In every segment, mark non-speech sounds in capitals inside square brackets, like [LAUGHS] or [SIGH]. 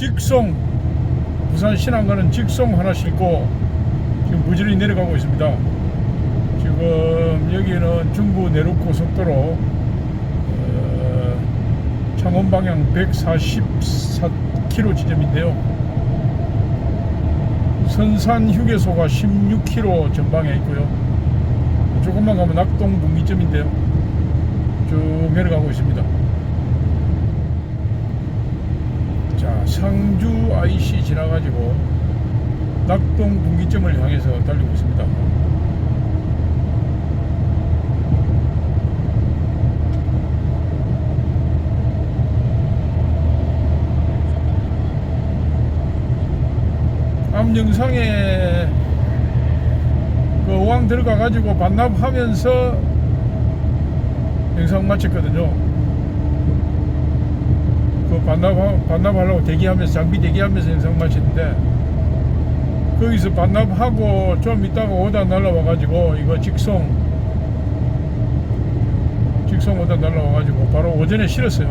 직송 부산 신안 가는 직송 하나 싣고 지금 부지런히 내려가고 있습니다. 지금 여기는 중부 내륙 고속도로 어, 창원 방향 144km 지점인데요. 선산 휴게소가 16km 전방에 있고요. 조금만 가면 낙동 분기점인데요. 쭉 내려가고 있습니다. 자, 상주 IC 지나가지고 낙동 분기점을 향해서 달리고 있습니다. 앞 영상에 그 어항 들어가 가지고 반납하면서 영상 마쳤거든요. 그 반납 반납하려고 대기하면서 장비 대기하면서 영상 마쳤는데 거기서 반납하고 좀 있다가 오다 날라와 가지고 이거 직송 직송 오다 날라와 가지고 바로 오전에 실었어요.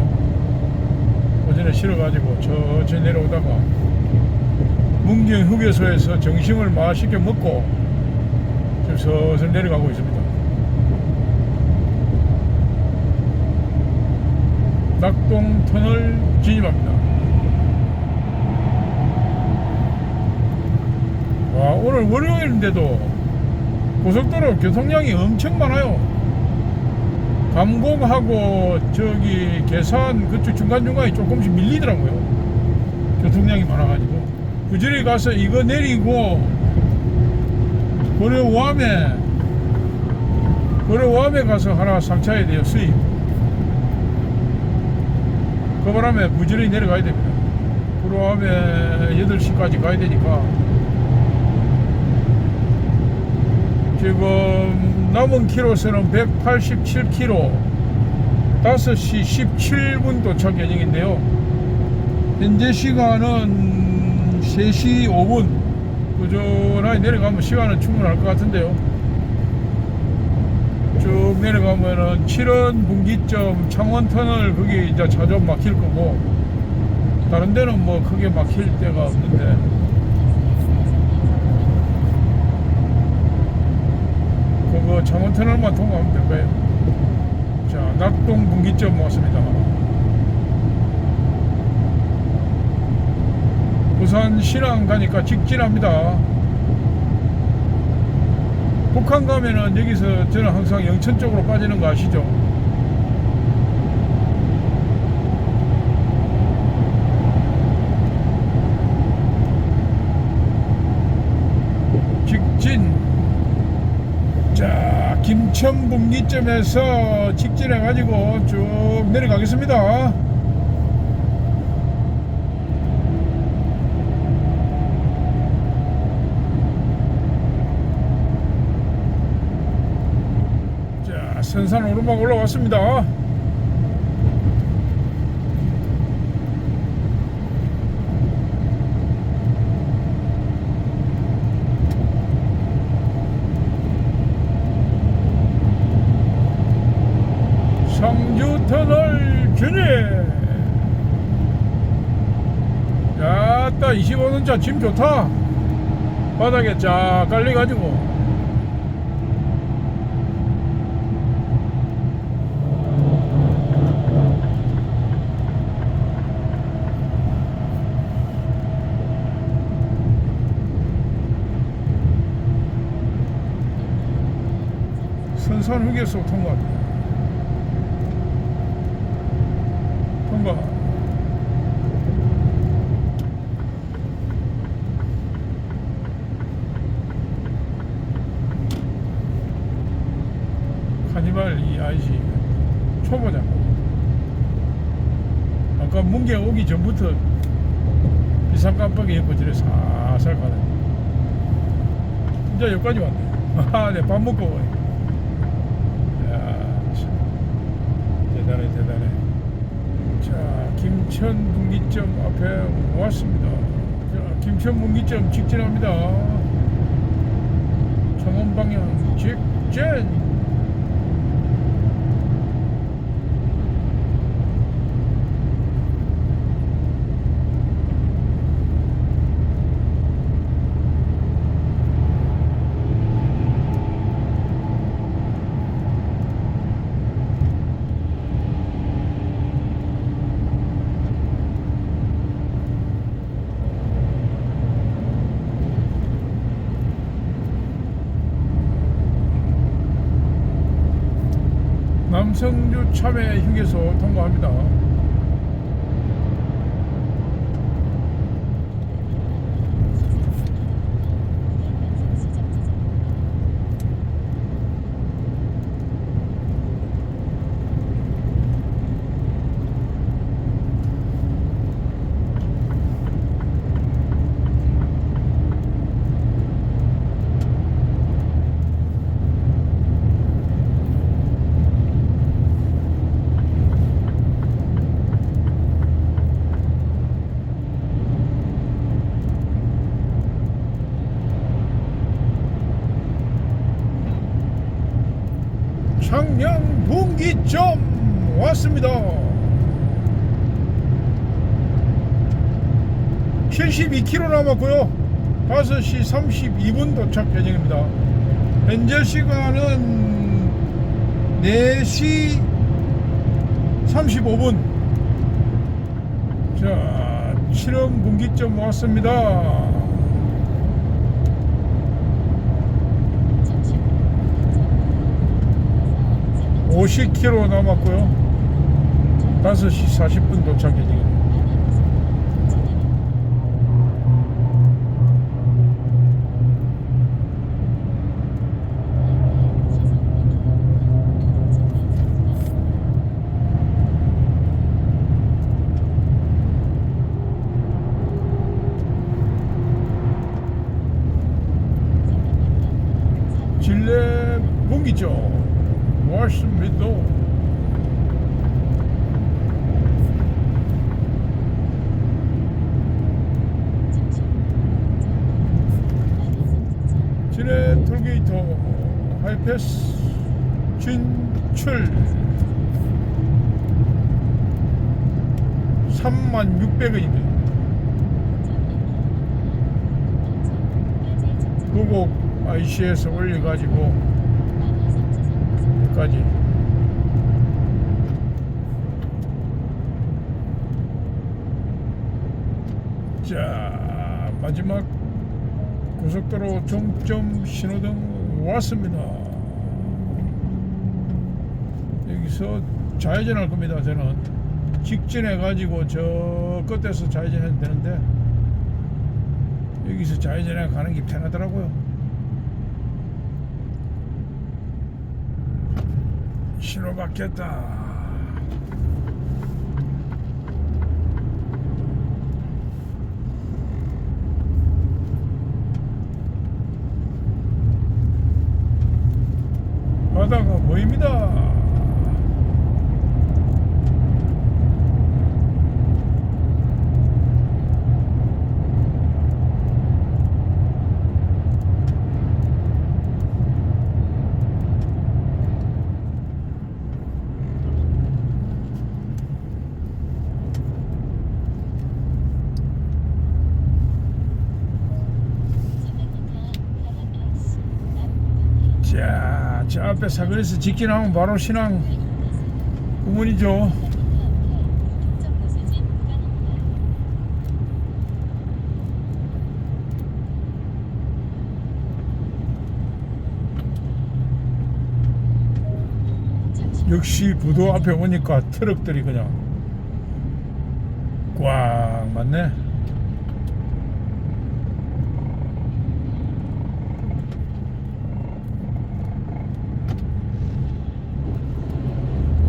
오전에 실어 가지고 천천히 내려오다가 문경 휴게소에서 점심을 맛있게 먹고 지금 서서 내려가고 있습니다. 낙동 터널 진입합니다. 와, 오늘 월요일인데도 고속도로 교통량이 엄청 많아요. 감곡하고 저기 계산 그쪽 중간중간에 조금씩 밀리더라고요. 교통량이 많아가지고. 부지런히 가서 이거 내리고 고려암에 고려암에 가서 하나 상차해야 돼요 수입 그 바람에 부지런히 내려가야 됩니다. 고려암에 8시까지 가야 되니까. 지금 남은 키로수는 187km 5시 17분 도착 예정인데요. 현재 시간은 3시 5분. 꾸준하게 내려가면 시간은 충분할 것 같은데요 쭉 내려가면은 7원 분기점 창원터널 거기 이제 자주 막힐 거고 다른 데는 뭐 크게 막힐 데가 없는데. 그거 창원터널만 통과하면 될 거예요. 자 낙동 분기점 왔습니다. 부산 신안 가니까 직진합니다. 북한 가면은 여기서 저는 항상 영천 쪽으로 빠지는 거 아시죠? 직진. 자, 김천 분기점에서 직진해 가지고 쭉 내려가겠습니다. 자, 선산 오르막 올라왔습니다. 상주터널 진입! 야, 따 25년차 짐 좋다. 바닥에 쫙 깔려가지고. 선산 휴게소 통과. 통과. 카니발 이 아이씨 초보자. 아까 문개 오기 전부터 비상 깜빡이 입고 저래 살살 가네. 진짜 여기까지 왔네. [LAUGHS] 아, 네, 밥 먹고 와요. 야, 참. 대단해, 대단해. 자, 김천 분기점 앞에 왔습니다. 자, 김천 분기점 직진합니다. 창원 방향 직진. 남성주 참외 휴게소 통과합니다. 창녕 분기점 왔습니다. 72km 남았고요. 5시 32분 도착 예정입니다. 현재 시간은 4시 35분. 자, 7원 분기점 왔습니다. 50km 남았고요. 5시 40분 도착 예정입니다. 진례 분기 점 왔습니다. 진해 톨게이트 하이패스 진출 36,600원입니다. 그곡 IC에서 올려가지고 여기까지. 자 마지막 고속도로 종점 신호등 왔습니다. 여기서 좌회전 할 겁니다 저는. 직진해 가지고 저 끝에서 좌회전 해도 되는데 여기서 좌회전해 가는 게 편하더라고요 신호 바뀌었다 바다가 보입니다. 자, 저 앞에 사거리에서 직진하면 바로 신앙 구문이죠. 역시 부도 앞에 오니까 트럭들이 그냥 꽉 맞네.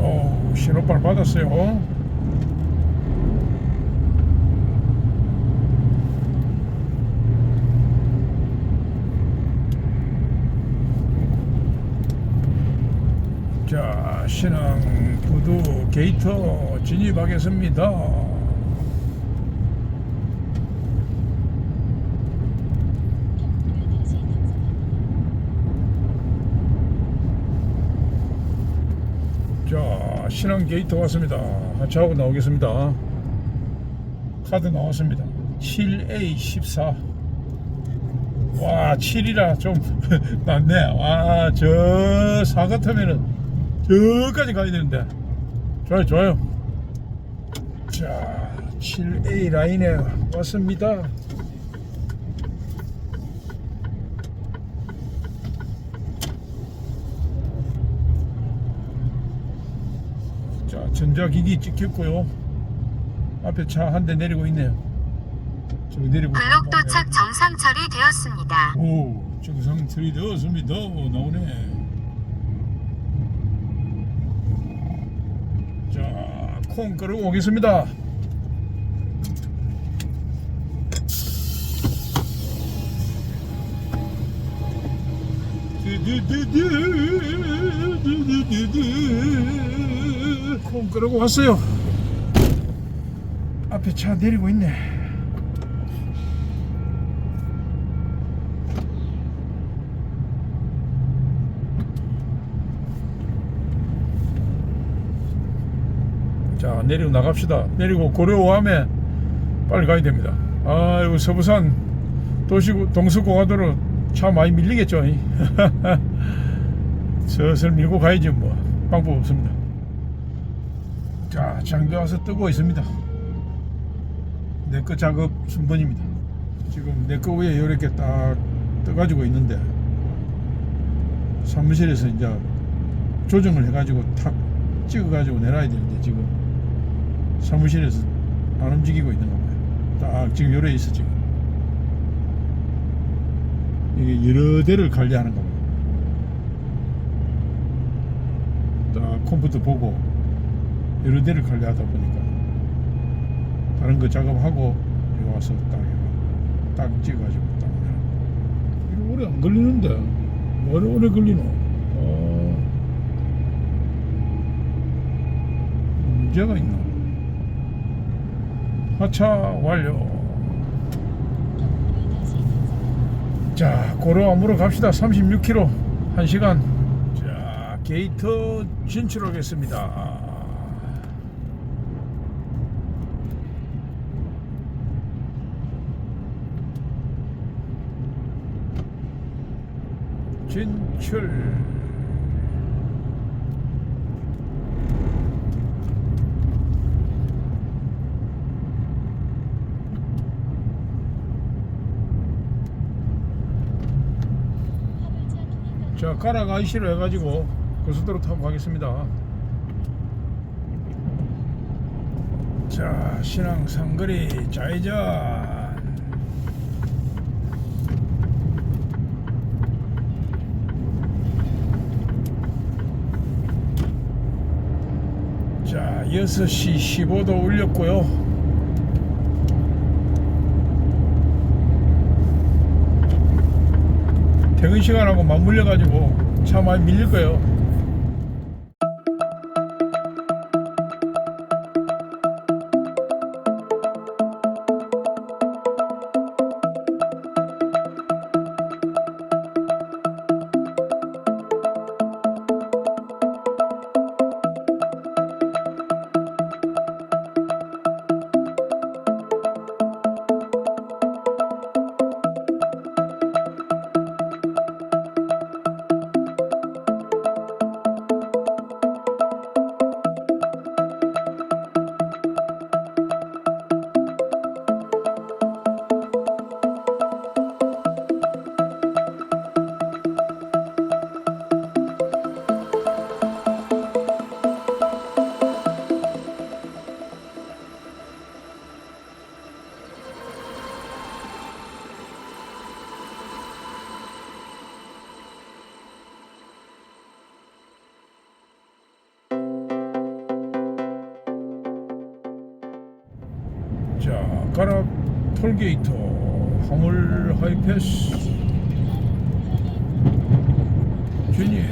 어, 신호 발 받았어요. 자, 신앙 부두 게이트 진입하겠습니다. 자, 신앙 게이트 왔습니다. 하차하고 나오겠습니다. 카드 나왔습니다. 7A14. 와, 7이라 좀 [LAUGHS] 낫네. 와, 저4 같으면은 저까지 가야 되는데. 좋아요, 좋아요. 자, 7A 라인에 왔습니다. 전자기기 찍혔고요. 앞에 차 한 대 내리고 있네요. 저기 내리고. 블록 도착 정상 처리되었습니다. 오, 정상 처리되었습니다. 오, 나오네. 자, 콩 끓이고 오겠습니다. 콩 끓이고 왔어요. 앞에 차 내리고 있네. 자 내리고 나갑시다 내리고 고려호암에 빨리 가야 됩니다 아이고 서부산 도시 동서고가도로 차 많이 밀리겠죠 이. [LAUGHS] 슬슬 밀고 가야지 뭐 방법 없습니다 자 장비 와서 뜨고 있습니다 내거 작업 순번입니다 지금 내거 위에 이렇게 딱 떠가지고 있는데 사무실에서 이제 조정을 해가지고 탁 찍어가지고 내놔야 되는데 지금 사무실에서 안 움직이고 있는 거예요. 딱 지금 요래 있어 지금. 이게 여러 대를 관리하는 겁니다. 딱 컴퓨터 보고 여러 대를 관리하다 보니까 다른 거 작업하고 여기 와서 딱, 해가- 딱 찍어가지고 딱. 이거 오래 안 걸리는데 오래 오래 걸리노? 어, 문제가 있나? 하차 완료. 자, 고려암으로 갑시다. 36km 1시간. 자, 게이트 진출하겠습니다. 진출. 자, 가락 IC로 해가지고 고속도로 타고 가겠습니다. 자, 신앙 상거리 좌회전. 자, 6시 15도 올렸고요. 퇴근 시간하고 맞물려 가지고 차 많이 밀릴 거예요. 톨게이트 화물 하이패스 주니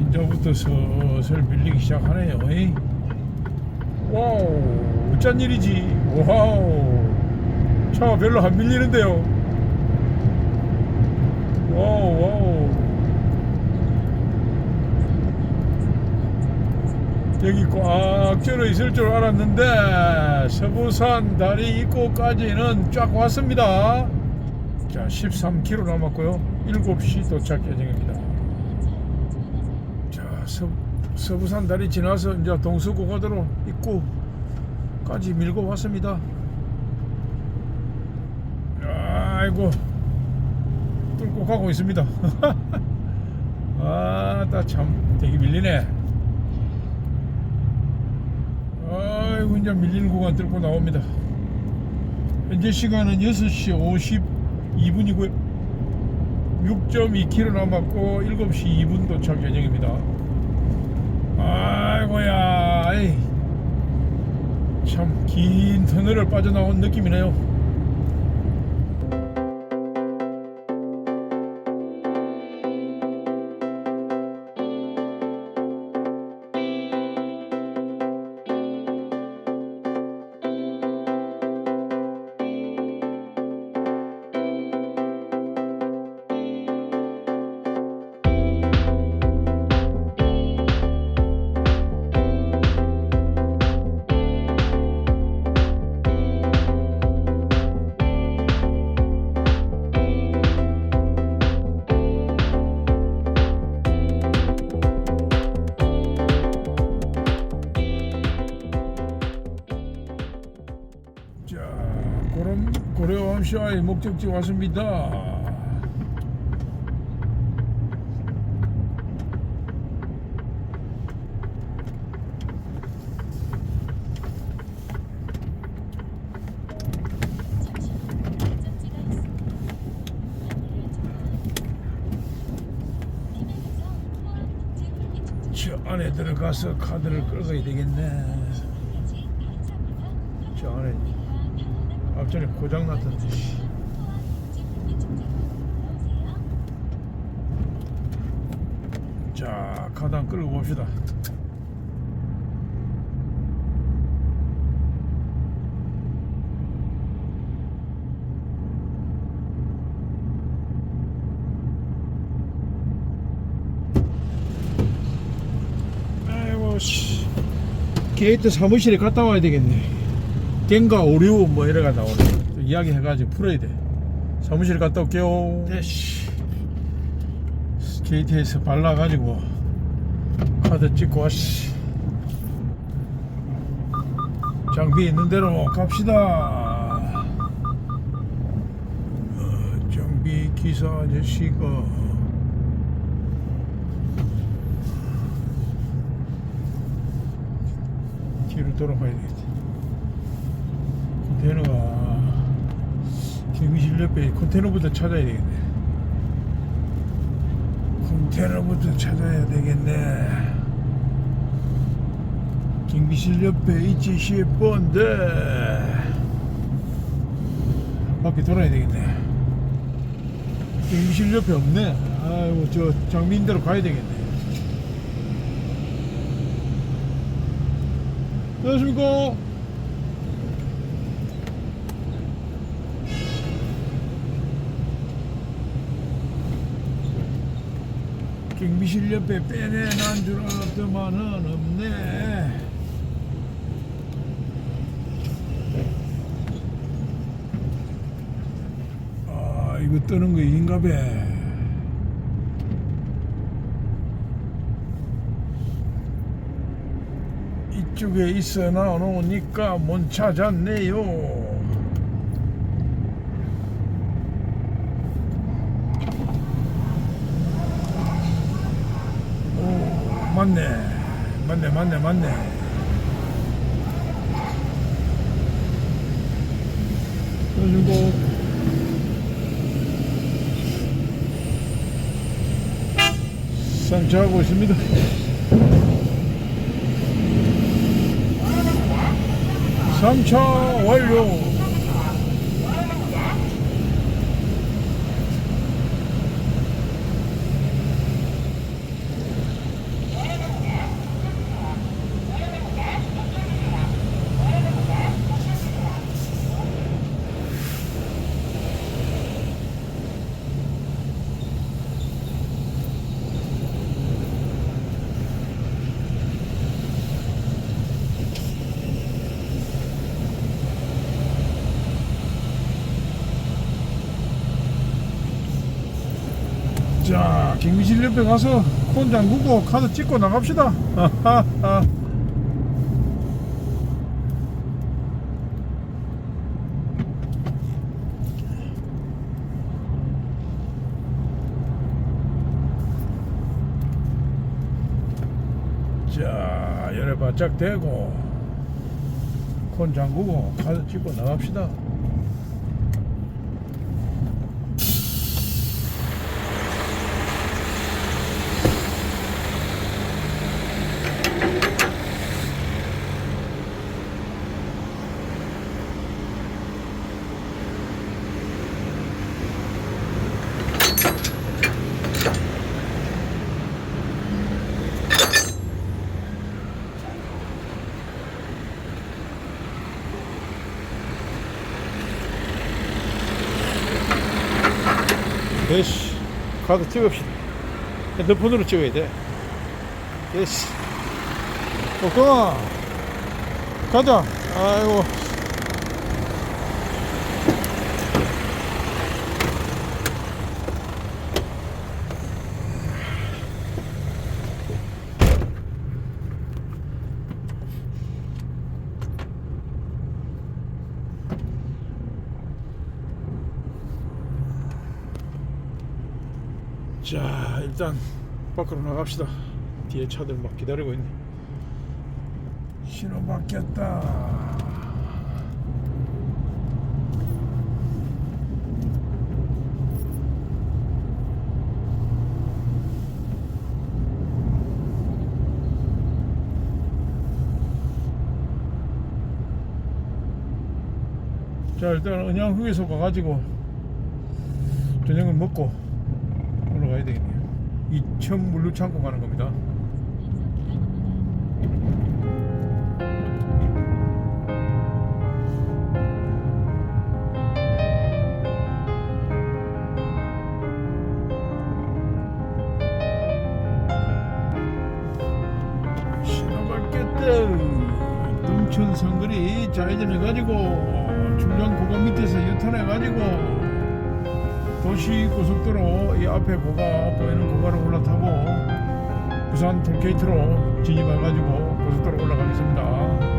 이제부터 슬슬 밀리기 시작하네요. 에이. 와우, 어쩐 일이지? 와우, 차가 별로 안 밀리는데요. 와우, 와우. 여기 꽉 들어 있을 줄 알았는데 서부산 다리 입구까지는 쫙 왔습니다. 자, 13km 남았고요. 7시 도착 예정입니다. 자, 서, 서부산 다리 지나서 이제 동서고가도로 입구까지 밀고 왔습니다. 아이고 뚫고 가고 있습니다. [LAUGHS] 아따 참 되게 밀리네 아이고 이제 밀리는 구간 뚫고 나옵니다. 현재 시간은 6시 52분이고요 6.2km 남았고 7시 2분 도착 예정입니다. 아이고야 참 긴 터널을 빠져나온 느낌이네요 고려암시와의 목적지 왔습니다. 저 안에 들어가서 카드를 끌어야 되겠네. 저 안에 앞전에 고장 났던데. 씨. 자, 한 끌고 봅시다. 아이고 씨. 게이트 사무실에 갔다 와야 되겠네. 갱가 오류 뭐 이래가 나오네. 또 이야기 해가지고 풀어야 돼. 사무실 갔다 올게요. 대시. 게이트에서 발라가지고 카드 찍고 왔시. 장비 있는 대로 갑시다. 어, 장비 기사 아저씨가 뒤로 돌아가야 되겠다. 컨테이너가 경비실 옆에 컨테이너부터 찾아야 되겠네. 컨테이너부터 찾아야 되겠네. 경비실 옆에 있지 싶은데 한 바퀴 돌아야 되겠네. 경비실 옆에 없네. 아이고 저 장민대로 가야 되겠네. 안녕하십니까. 경비실 옆에 빼내난 줄 알았더만은 없네. 아, 이거 뜨는 거 인가 봐. 이쪽에 있어 나오니까 못 찾았네요. 오, 맞네. 맞네, 맞네, 맞네. 그리고 상차하고 있습니다. 상차 완료. 옆에 가서 콘 잠그고 카드 찍고 나갑시다. [LAUGHS] 자 열에 바짝 대고 콘 잠그고 카드 찍고 나갑시다. 됐시 카드 찍읍시다. 핸드폰으로 찍어야 돼. 됐시 옥경아 가자. 아이고 자 일단 밖으로 나갑시다. 뒤에 차들 막 기다리고 있네. 신호 바뀌었다. 자 일단 은양 휴게소 가가지고 저녁을 먹고 올라가야 되겠네요. 이천 물류 창고 가는 겁니다. 도시 고속도로 이 앞에 고가 보이는 고가를 올라타고 부산 톨게이트로 진입해가지고 고속도로 올라가겠습니다.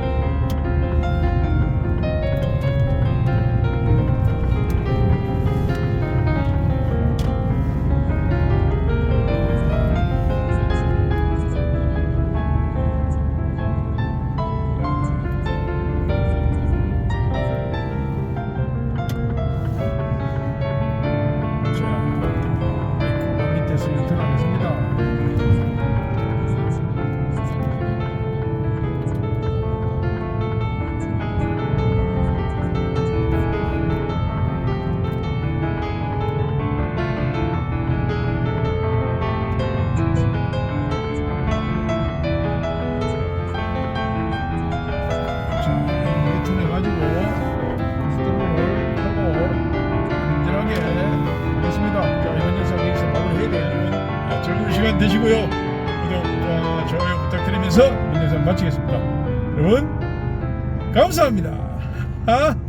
마치겠습니다. 여러분, 감사합니다. 아.